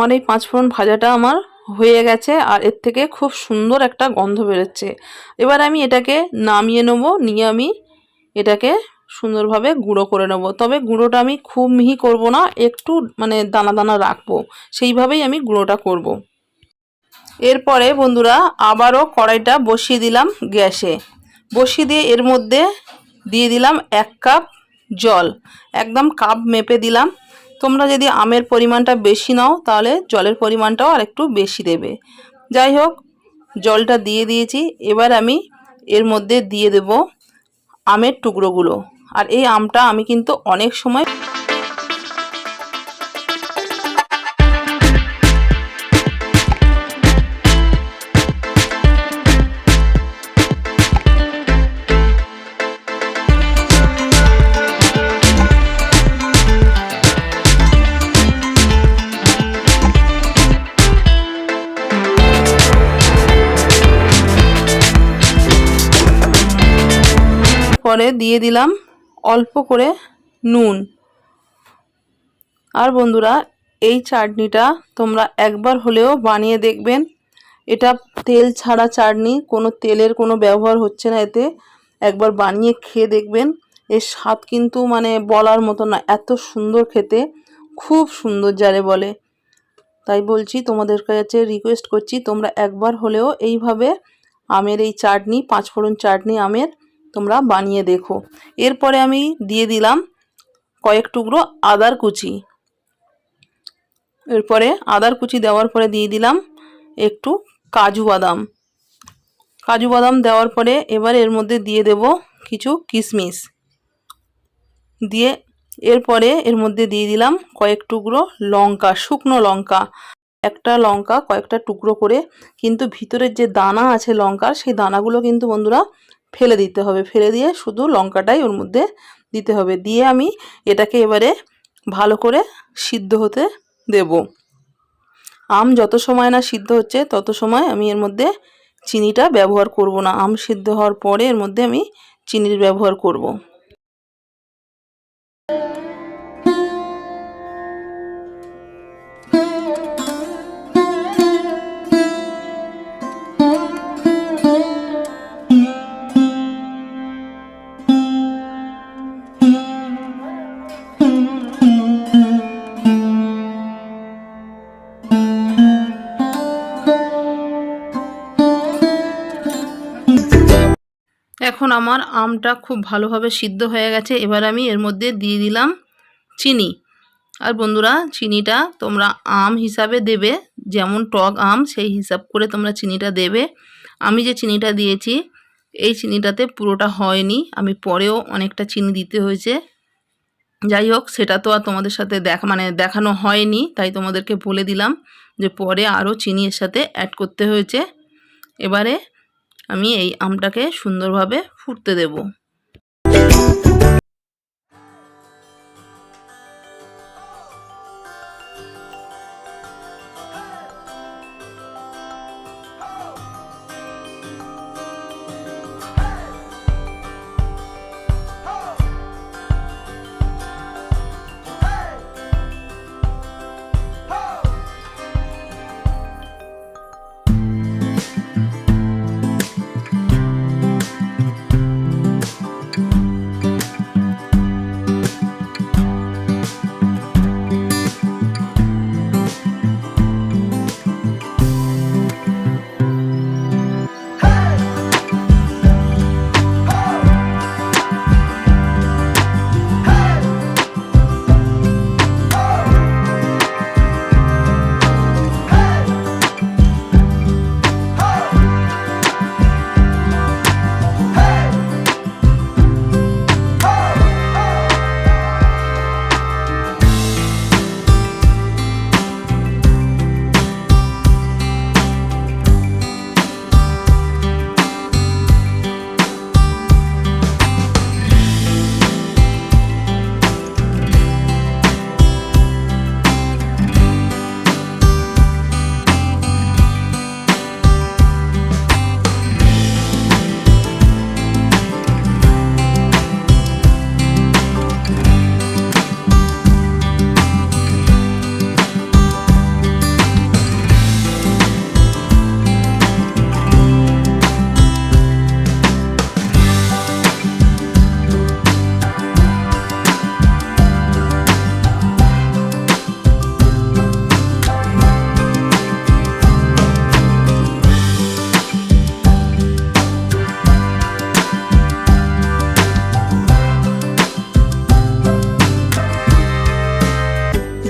আমার এই পাঁচফোড়ন ভাজাটা আমার হয়ে গেছে আর এর থেকে খুব সুন্দর একটা গন্ধ বেরোচ্ছে। এবার আমি এটাকে নামিয়ে নেব, নিয়ে আমি এটাকে সুন্দরভাবে গুঁড়ো করে নেব। তবে গুঁড়োটা আমি খুব মিহি করব না, একটু মানে দানা দানা রাখব, সেইভাবেই আমি গুঁড়োটা করব। এরপরে বন্ধুরা আবারও কড়াইটা বসিয়ে দিলাম গ্যাসে। বসিয়ে দিয়ে এর মধ্যে দিয়ে দিলাম এক কাপ জল, একদম কাপ মেপে দিলাম। তোমরা যদি আমের পরিমাণটা বেশি নাও, তাহলে জলের পরিমাণটাও আর একটু বেশি দেবে। যাই হোক, জলটা দিয়ে দিয়েছি। এবার আমি এর মধ্যে দিয়ে দেব আমের টুকরোগুলো। আর এই আমটা আমি কিন্তু অনেক সময় পরে দিয়ে দিলাম অল্প করে নুন। আর বন্ধুরা, এই চাটনিটা তোমরা একবার হলেও বানিয়ে দেখবেন। এটা তেল ছাড়া চাটনি, কোনো তেলের কোনো ব্যবহার হচ্ছে না এতে। একবার বানিয়ে খেয়ে দেখবেন। এর স্বাদ কিন্তু মানে বলার মতো না, এত সুন্দর খেতে, খুব সুন্দর যারে বলে। তাই বলছি, তোমাদের কাছে রিকোয়েস্ট করছি, তোমরা একবার হলেও এইভাবে আমের এই চাটনি, পাঁচফোড়ন চাটনি, আমের তোমরা বানিয়ে দেখো। এরপরে আমি দিয়ে দিলাম কয়েক টুকরো আদার কুচি। এরপরে আদার কুচি দেওয়ার পরে দিয়ে দিলাম একটু কাজু বাদাম। কাজু বাদাম দেওয়ার পরে এবার এর মধ্যে দিয়ে দেব কিছু কিশমিশ দিয়ে এরপরে এর মধ্যে দিয়ে দিলাম কয়েক টুকরো লঙ্কা, শুকনো লঙ্কা। একটা লঙ্কা কয়েকটা টুকরো করে, কিন্তু ভিতরের যে দানা আছে লঙ্কার, সেই দানাগুলো কিন্তু বন্ধুরা ফেলে দিতে হবে। ফেলে দিয়ে শুধু লঙ্কাটাই ওর মধ্যে দিতে হবে। দিয়ে আমি এটাকে এবারে ভালো করে সিদ্ধ হতে দেব। আম যত সময় না সিদ্ধ হচ্ছে, তত সময় আমি এর মধ্যে চিনিটা ব্যবহার করব না। আম সিদ্ধ হওয়ার পরে এর মধ্যে আমি চিনির ব্যবহার করব। এখন আমার আমটা খুব ভালোভাবে সিদ্ধ হয়ে গেছে। এবার আমি এর মধ্যে দিয়ে দিলাম চিনি। আর বন্ধুরা, চিনিটা তোমরা আম হিসাবে দেবে, যেমন টক আম, সেই হিসাব করে তোমরা চিনিটা দেবে। আমি যে চিনিটা দিয়েছি, এই চিনিটাতে পুরোটা হয়নি। আমি পরেও অনেকটা চিনি দিতে হয়েছে। যাই হোক, সেটা তো আর তোমাদের সাথে দেখা মানে দেখানো হয়নি, তাই তোমাদেরকে বলে দিলাম যে পরে আরও চিনি এর সাথে অ্যাড করতে হয়েছে। এবারে আমি এই আমটাকে সুন্দরভাবে ফুটতে দেব।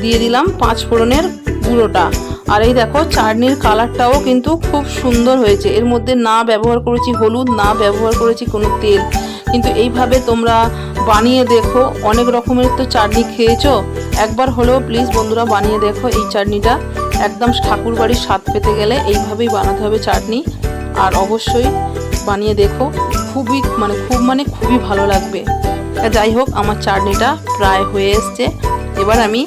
দিয়ে দিলাম পাঁচ ফোড়নের গুঁড়োটা। আর এই দেখো, চাটনির কালারটাও কিন্তু খুব সুন্দর হয়েছে। এর মধ্যে না ব্যবহার করেছি হলুদ, না ব্যবহার করেছি কোনো তেল। কিন্তু এইভাবে তোমরা বানিয়ে দেখো, অনেক রকমের তো চাটনি খেয়েছো। একবার হলেও প্লিজ বন্ধুরা বানিয়ে দেখো এই চাটনিটা। একদম ঠাকুর বাড়ির স্বাদ পেতে গেলে এইভাবেই বানাতে হবে চাটনি। আর অবশ্যই বানিয়ে দেখো, খুবই মানে খুব মানে খুবই ভালো লাগবে। যাই হোক, আমার চাটনিটা প্রায় হয়ে এসছে। এবার আমি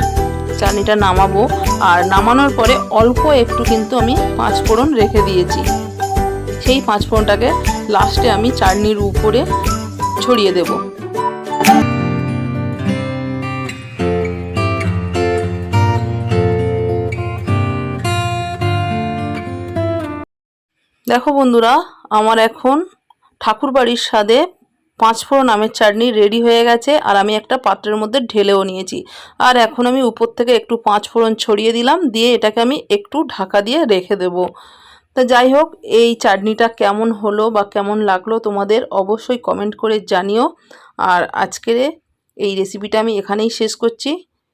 চাটনিটা নামাবো। আর নামানোর পরে অল্প একটু কিন্তু আমি পাঁচ ফোড়ন রেখে দিয়েছি। সেই পাঁচ ফোড়নটাকে লাস্টে আমি চাটনির উপরে ছড়িয়ে দেবো। দেখো বন্ধুরা, আমার এখন ঠাকুরবাড়ির স্বাদে পাঁচফোড়ন আমের চাটনি রেডি হয়ে গেছে আর আমি একটা পাত্রের মধ্যে ঢেলেও নিয়েছি। আর এখন আমি উপর থেকে একটু পাঁচফোড়ন ছড়িয়ে দিলাম, দিয়ে এটাকে আমি একটু ঢাকা দিয়ে রেখে দেব। তা যাই হোক, এই চাটনিটা কেমন হলো বা কেমন লাগল তোমাদের অবশ্যই কমেন্ট করে জানিও। আর আজকের এই রেসিপিটা আমি এখানেই শেষ করছি।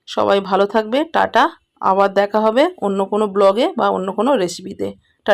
সবাই ভালো থাকবে, টাটা। আবার দেখা হবে অন্য কোনো ব্লগে বা অন্য কোনো রেসিপিতে